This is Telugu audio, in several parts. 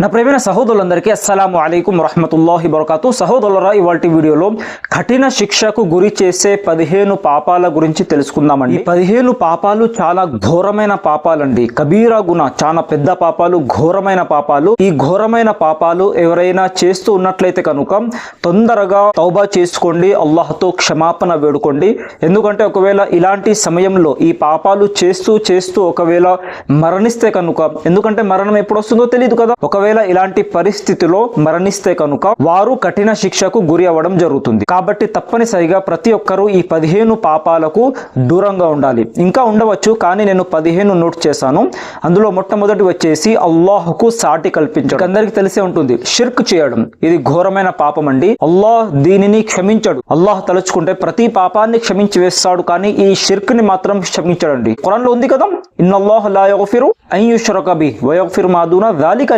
నా ప్రేమైన సహోదరులందరికీ అస్సలం అలైకుం వరహమతుల్లాహి బరకాతు సహోదరులరా ఇవాటి వీడియోలో కఠిన శిక్షకు గురి చేసే పదిహేను పాపాల గురించి తెలుసుకుందామండి. ఈ పదిహేను పాపాలు చాలా ఘోరమైన పాపాలండి. కబీరా గుణ చాలా పెద్ద పాపాలు ఘోరమైన పాపాలు. ఈ ఘోరమైన పాపాలు ఎవరైనా చేస్తూ ఉన్నట్లయితే కనుక తొందరగా తౌబా చేసుకోండి అల్లాహతో క్షమాపణ వేడుకోండి. ఎందుకంటే ఒకవేళ ఇలాంటి సమయంలో ఈ పాపాలు చేస్తూ చేస్తూ ఒకవేళ మరణిస్తే కనుక ఎందుకంటే మరణం ఎప్పుడు వస్తుందో తెలియదు కదా. ఒకవేళ ఇలాంటి పరిస్థితిలో మరణిస్తే కనుక వారు కఠిన శిక్షకు గురి అవ్వడం జరుగుతుంది. కాబట్టి తప్పనిసరిగా ప్రతి ఒక్కరూ ఈ పదిహేను పాపాలకు దూరంగా ఉండాలి. ఇంకా ఉండవచ్చు కానీ నేను పదిహేను నోట్ చేశాను. అందులో మొట్టమొదటి వచ్చేసి అల్లాహ్కు సాటి కల్పించడం. అందరికి తెలిసే ఉంటుంది షిర్క్ చేయడం. ఇది ఘోరమైన పాపం అండి. అల్లాహ్ దీనిని క్షమించడు. అల్లాహ్ తలుచుకుంటే ప్రతి పాపాన్ని క్షమించి వేస్తాడు కానీ ఈ షిర్క్ని మాత్రం క్షమించడండి. ఖురాన్లో ఉంది కదా ఇన్నల్లాహ్ లా యగ్ఫిరు అన్ యుష్రక బి వ మా దూన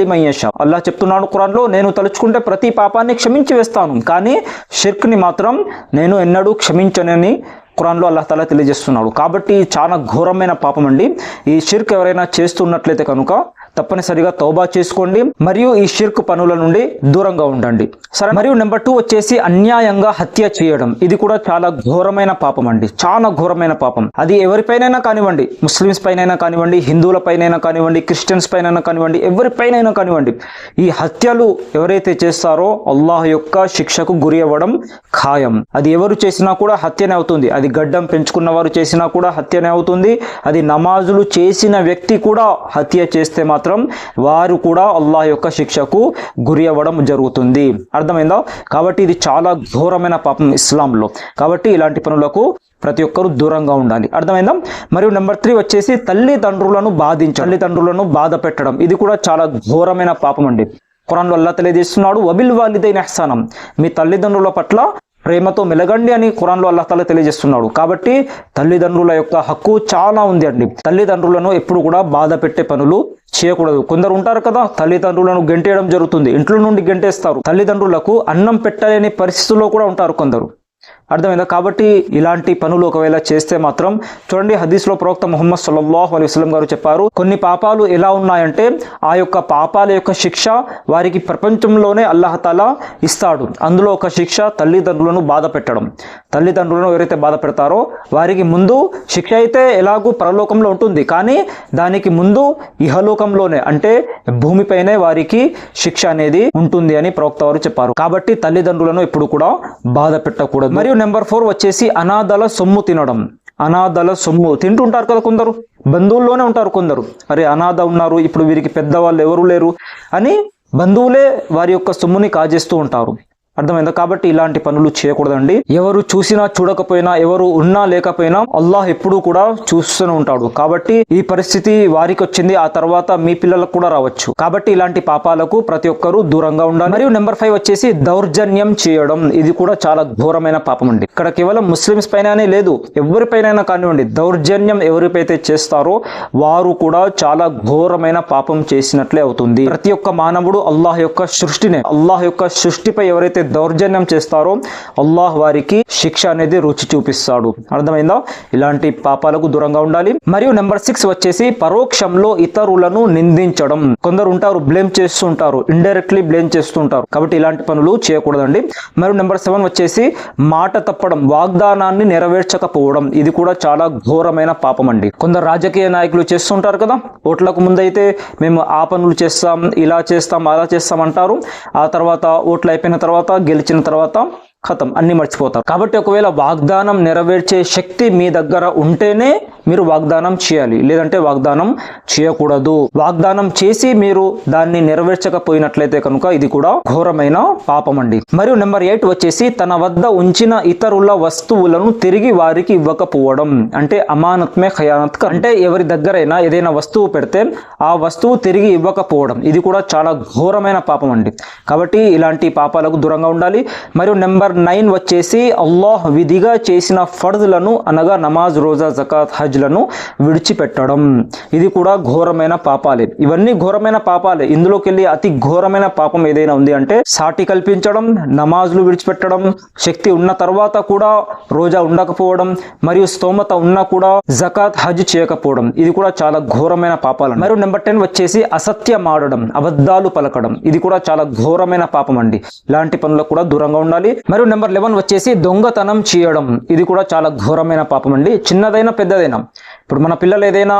లిమన్ యషా అల్లా చెప్తున్నాడు కురాన్లో నేను తలుచుకుంటే ప్రతి పాపాన్ని క్షమించి వేస్తాను. కానీ షిర్క్ని మాత్రం నేను ఎన్నడూ క్షమించనని కురాన్లో అల్లాహ్ తాలా తెలియజేస్తున్నాడు. కాబట్టి చాలా ఘోరమైన పాపం అండి ఈ షిర్క్ ఎవరైనా చేస్తున్నట్లయితే కనుక తప్పనిసరిగా తౌబా చేసుకోండి మరియు ఈ షిర్క్ పనుల నుండి దూరంగా ఉండండి. సరే మరియు నెంబర్ టూ వచ్చేసి అన్యాయంగా హత్య చేయడం. ఇది కూడా చాలా ఘోరమైన పాపం అండి. చాలా ఘోరమైన పాపం. అది ఎవరిపైనైనా కానివ్వండి. ముస్లిమ్స్ పైనైనా కానివ్వండి హిందువుల పైనైనా కానివ్వండి క్రిస్టియన్స్ పైనైనా కానివ్వండి ఎవరిపైనైనా కానివ్వండి. ఈ హత్యలు ఎవరైతే చేస్తారో అల్లాహ్ యొక్క శిక్షకు గురి అవ్వడం ఖాయం. అది ఎవరు చేసినా కూడా హత్యనే అవుతుంది. అది గడ్డం పెంచుకున్న వారు చేసినా కూడా హత్యనే అవుతుంది. అది నమాజులు చేసిన వ్యక్తి కూడా హత్య చేస్తే మాత్రం వారు కూడా అల్లాహ్ యొక్క శిక్షకు గురి అవ్వడం జరుగుతుంది. అర్థమైందా? కాబట్టి ఇది చాలా ఘోరమైన పాపం ఇస్లాంలో. కాబట్టి ఇలాంటి పనులకు ప్రతి ఒక్కరూ దూరంగా ఉండాలి. అర్థమైందా? మరియు నెంబర్ త్రీ వచ్చేసి తల్లిదండ్రులను బాధించడం తల్లిదండ్రులను బాధ పెట్టడం. ఇది కూడా చాలా ఘోరమైన పాపం అండి. ఖురాన్లో అల్లా తెలియజేస్తున్నాడు వబిల్ వాలిదైన హసానం మీ తల్లిదండ్రుల పట్ల ప్రేమతో మెలగండి అని ఖురాన్లో అల్లాహ్ తల తెలియజేస్తున్నాడు. కాబట్టి తల్లిదండ్రుల యొక్క హక్కు చాలా ఉంది అండి. తల్లిదండ్రులను ఎప్పుడు కూడా బాధ పెట్టే పనులు చేయకూడదు. కొందరు ఉంటారు కదా తల్లిదండ్రులను గెంటేయడం జరుగుతుంది. ఇంట్లో నుండి గెంటేస్తారు. తల్లిదండ్రులకు అన్నం పెట్టలేని పరిస్థితుల్లో కూడా ఉంటారు కొందరు. అర్థమైందా? కాబట్టి ఇలాంటి పనులు ఒకవేళ చేస్తే మాత్రం చూడండి హదీస్లో ప్రవక్త ముహమ్మద్ సల్లల్లాహు అలైహి వసలం గారు చెప్పారు కొన్ని పాపాలు ఎలా ఉన్నాయంటే ఆ యొక్క పాపాల యొక్క శిక్ష వారికి ప్రపంచంలోనే అల్లాహతాలా ఇస్తాడు. అందులో ఒక శిక్ష తల్లిదండ్రులను బాధ పెట్టడం తల్లిదండ్రులను ఎవరైతే బాధ పెడతారో వారికి ముందు శిక్ష అయితే ఎలాగూ పరలోకంలో ఉంటుంది. కానీ దానికి ముందు ఇహలోకంలోనే అంటే భూమిపైనే వారికి శిక్ష అనేది ఉంటుంది అని ప్రవక్త వారు చెప్పారు. కాబట్టి తల్లిదండ్రులను ఎప్పుడు కూడా బాధ పెట్టకూడదు. మరియు నెంబర్ ఫోర్ వచ్చేసి అనాథల సొమ్ము తినడం. అనాథల సొమ్ము. తింటుంటారు కదా కొందరు. బంధువుల్లోనే ఉంటారు కొందరు. అరే అనాథ ఉన్నారు ఇప్పుడు వీరికి పెద్దవాళ్ళు ఎవరు లేరు అని బంధువులే వారి యొక్క సొమ్ముని కాజేస్తూ ఉంటారు. అర్థమైందా? కాబట్టి ఇలాంటి పనులు చేయకూడదండి. ఎవరు చూసినా చూడకపోయినా ఎవరు ఉన్నా లేకపోయినా అల్లాహ్ ఎప్పుడూ కూడా చూస్తూనే ఉంటాడు. కాబట్టి ఈ పరిస్థితి వారికి వచ్చింది. ఆ తర్వాత మీ పిల్లలకు కూడా రావచ్చు. కాబట్టి ఇలాంటి పాపాలకు ప్రతి ఒక్కరూ దూరంగా ఉండాలి. మరియు నెంబర్ ఫైవ్ వచ్చేసి దౌర్జన్యం చేయడం. ఇది కూడా చాలా ఘోరమైన పాపం అండి. ఇక్కడ కేవలం ముస్లిమ్స్ పైననే లేదు ఎవరిపైనైనా కానివ్వండి. దౌర్జన్యం ఎవరిపైతే చేస్తారో వారు కూడా చాలా ఘోరమైన పాపం చేసినట్లే అవుతుంది. ప్రతి ఒక్క మానవుడు అల్లాహ్ యొక్క సృష్టినే అల్లాహ్ యొక్క సృష్టిపై ఎవరైతే దౌర్జన్యం చేస్తారో అల్లాహ్ వారికి శిక్ష అనేది రుచి చూపిస్తాడు. అర్థమైందా? ఇలాంటి పాపాలకు దూరంగా ఉండాలి. మరియు నెంబర్ సిక్స్ వచ్చేసి పరోక్షంలో ఇతరులను నిందించడం. కొందరు ఉంటారు బ్లేమ్ చేస్తుంటారు ఇండైరెక్ట్లీ బ్లేమ్ చేస్తుంటారు. కాబట్టి ఇలాంటి పనులు చేయకూడదండి. మరియు నెంబర్ సెవెన్ వచ్చేసి మాట తప్పడం వాగ్దానాన్ని నెరవేర్చకపోవడం. ఇది కూడా చాలా ఘోరమైన పాపం అండి కొందరు రాజకీయ నాయకులు చేస్తుంటారు కదా? ఓట్లకు ముందైతే మేము ఆ పనులు చేస్తాం ఇలా చేస్తాం అలా చేస్తాం అంటారు. ఆ తర్వాత ఓట్లు అయిపోయిన తర్వాత గెలిచిన తర్వాత ఖతం అన్ని మర్చిపోతారు. కాబట్టి ఒకవేళ వాగ్దానం నెరవేర్చే శక్తి మీ దగ్గర ఉంటేనే మీరు వాగ్దానం చేయాలి. లేదంటే వాగ్దానం చేయకూడదు. వాగ్దానం చేసి మీరు దాన్ని నెరవేర్చకపోయినట్లయితే కనుక ఇది కూడా ఘోరమైన పాపం అండి మరియు నెంబర్ ఎయిట్ వచ్చేసి తన వద్ద ఉంచిన ఇతరుల వస్తువులను తిరిగి వారికి ఇవ్వకపోవడం. అంటే అమానత్మే ఖయానత్ అంటే ఎవరి దగ్గరైనా ఏదైనా వస్తువు పెడితే ఆ వస్తువు తిరిగి ఇవ్వకపోవడం. ఇది కూడా చాలా ఘోరమైన పాపం అండి కాబట్టి ఇలాంటి పాపాలకు దూరంగా ఉండాలి. మరియు నెంబర్ నైన్ వచ్చేసి అల్లాహ్ విధిగా చేసిన ఫర్దులను అనగా నమాజ్ రోజా జకాత్ హజ్ నమాజులను విడిచిపెట్టడం. ఇది కూడా ఘోరమైన పాపాలే. ఇవన్నీ ఘోరమైన పాపాలే. ఇందులోకి వెళ్ళి అతి ఘోరమైన పాపం ఏదైనా ఉంది అంటే సాటి కల్పించడం నమాజులు విడిచిపెట్టడం శక్తి ఉన్న తర్వాత కూడా రోజా ఉండకపోవడం మరియు స్తోమత ఉన్నా కూడా జకాత్ హజ్ చేయకపోవడం. ఇది కూడా చాలా ఘోరమైన పాపాలు మరియు నెంబర్ టెన్ వచ్చేసి అసత్యం ఆడడం అబద్ధాలు పలకడం. ఇది కూడా చాలా ఘోరమైన పాపం అండి ఇలాంటి పనులకు కూడా దూరంగా ఉండాలి. మరియు నెంబర్ లెవెన్ వచ్చేసి దొంగతనం చేయడం. ఇది కూడా చాలా ఘోరమైన పాపం అండి చిన్నదైనా పెద్దదైనా. ఇప్పుడు మన పిల్లలు ఏదైనా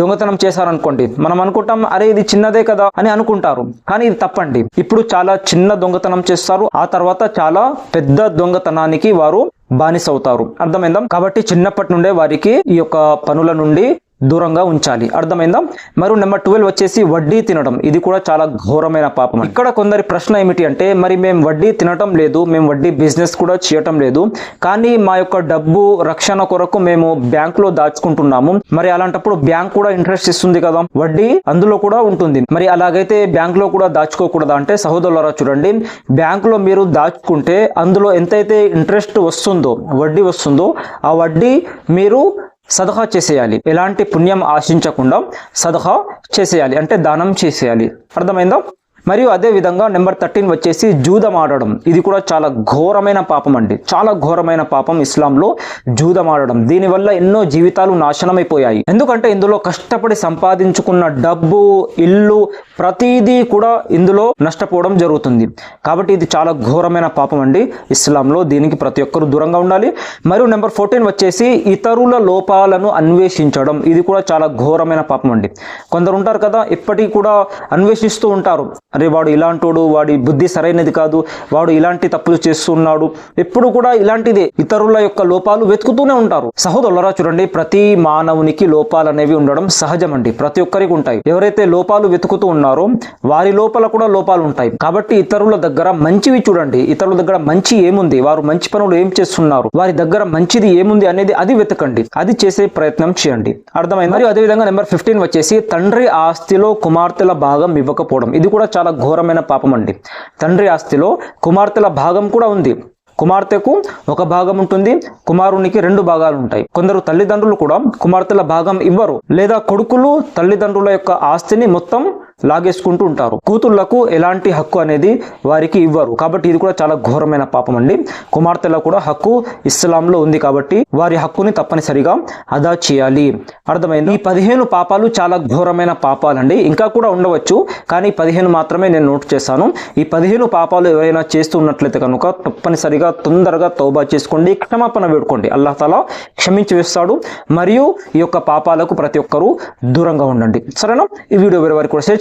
దొంగతనం చేశారనుకోండి మనం అనుకుంటాం అరే ఇది చిన్నదే కదా అని అనుకుంటారు. కానీ ఇది తప్పండి. ఇప్పుడు చాలా చిన్న దొంగతనం చేస్తారు. ఆ తర్వాత చాలా పెద్ద దొంగతనానికి వారు బానిస అవుతారు. అర్థమైందా? కాబట్టి చిన్నప్పటి నుండే వారికి ఈ యొక్క పనుల నుండి దూరంగా ఉంచాలి. అర్థమైందా? మరి నెంబర్ ట్వెల్వ్ వచ్చేసి వడ్డీ తినడం. ఇది కూడా చాలా ఘోరమైన పాపం. ఇక్కడ కొందరి ప్రశ్న ఏమిటి అంటే మరి మేము వడ్డీ తినటం లేదు మేము వడ్డీ బిజినెస్ కూడా చేయటం లేదు కానీ మా యొక్క డబ్బు రక్షణ కొరకు మేము బ్యాంకులో దాచుకుంటున్నాము. మరి అలాంటప్పుడు బ్యాంక్ కూడా ఇంట్రెస్ట్ ఇస్తుంది కదా. వడ్డీ అందులో కూడా ఉంటుంది. మరి అలాగైతే బ్యాంకులో కూడా దాచుకోకూడదా అంటే సహోదరులరా చూడండి బ్యాంకులో మీరు దాచుకుంటే అందులో ఎంతైతే ఇంట్రెస్ట్ వస్తుందో వడ్డీ వస్తుందో ఆ వడ్డీ మీరు సదహా చేసేయాలి. ఎలాంటి పుణ్యం ఆశించకుండా సదహా చేసేయాలి. అంటే దానం చేసేయాలి. అర్థమైందా? మరియు అదే విధంగా నెంబర్ థర్టీన్ వచ్చేసి జూదం ఆడడం. ఇది కూడా చాలా ఘోరమైన పాపం అండి. చాలా ఘోరమైన పాపం ఇస్లాంలో జూదం ఆడడం. దీనివల్ల ఎన్నో జీవితాలు నాశనమైపోయాయి. ఎందుకంటే ఇందులో కష్టపడి సంపాదించుకున్న డబ్బు ఇల్లు ప్రతిదీ కూడా ఇందులో నష్టపోవడం జరుగుతుంది. కాబట్టి ఇది చాలా ఘోరమైన పాపం అండి. ఇస్లాంలో దీనికి ప్రతి ఒక్కరు దూరంగా ఉండాలి. మరియు నెంబర్ ఫోర్టీన్ వచ్చేసి ఇతరుల లోపాలను అన్వేషించడం. ఇది కూడా చాలా ఘోరమైన పాపం అండి. కొందరు ఉంటారు కదా ఇప్పటికీ కూడా అన్వేషిస్తూ ఉంటారు. అరే వాడు ఇలాంటోడు వాడి బుద్ధి సరైనది కాదు వాడు ఇలాంటి తప్పులు చేస్తున్నాడు. ఎప్పుడు కూడా ఇలాంటిదే. ఇతరుల యొక్క లోపాలు వెతుకుతూనే ఉంటారు. సహోదరులరా చూడండి ప్రతి మానవునికి లోపాలు అనేవి ఉండడం సహజం అండి ప్రతి ఒక్కరికి ఉంటాయి. ఎవరైతే లోపాలు వెతుకుతూ ఉన్నారో వారి లోపల కూడా లోపాలు ఉంటాయి. కాబట్టి ఇతరుల దగ్గర మంచివి చూడండి. ఇతరుల దగ్గర మంచి ఏముంది? వారు మంచి పనులు ఏం చేస్తున్నారు? వారి దగ్గర మంచిది ఏముంది అనేది అది వెతకండి. అది చేసే ప్రయత్నం చేయండి. అర్థమైంది? మరియు అదేవిధంగా నెంబర్ ఫిఫ్టీన్ వచ్చేసి తండ్రి ఆస్తిలో కుమార్తెల భాగం ఇవ్వకపోవడం. ఇది కూడా చాలా ఘోరమైన పాపం అండి. తండ్రి ఆస్తిలో కుమార్తెల భాగం కూడా ఉంది. కుమార్తెకు ఒక భాగం ఉంటుంది. కుమారునికి రెండు భాగాలు ఉంటాయి. కొందరు తల్లిదండ్రులు కూడా కుమార్తెల భాగం ఇవ్వరు. లేదా కొడుకులు తల్లిదండ్రుల యొక్క ఆస్తిని మొత్తం లాగేసుకుంటూ ఉంటారు. కూతుళ్ళకు ఎలాంటి హక్కు అనేది వారికి ఇవ్వరు. కాబట్టి ఇది కూడా చాలా ఘోరమైన పాపం అండి. కుమార్తెలకు కూడా హక్కు ఇస్లాంలో ఉంది కాబట్టి వారి హక్కుని తప్పనిసరిగా అదా చేయాలి. అర్థమైంది? ఈ పదిహేను పాపాలు చాలా ఘోరమైన పాపాలండి. ఇంకా కూడా ఉండవచ్చు. కానీ పదిహేను మాత్రమే నేను నోట్ చేశాను. ఈ పదిహేను పాపాలు ఎవరైనా చేస్తూ ఉన్నట్లయితే కనుక తప్పనిసరిగా తొందరగా తౌబా చేసుకోండి. క్షమాపణ వేడుకోండి. అల్లాహ్ తాలా క్షమించి వేస్తాడు. మరియు ఈ యొక్క పాపాలకు ప్రతి ఒక్కరూ దూరంగా ఉండండి. సరేనా? ఈ వీడియో వేరే వారికి కూడా షేర్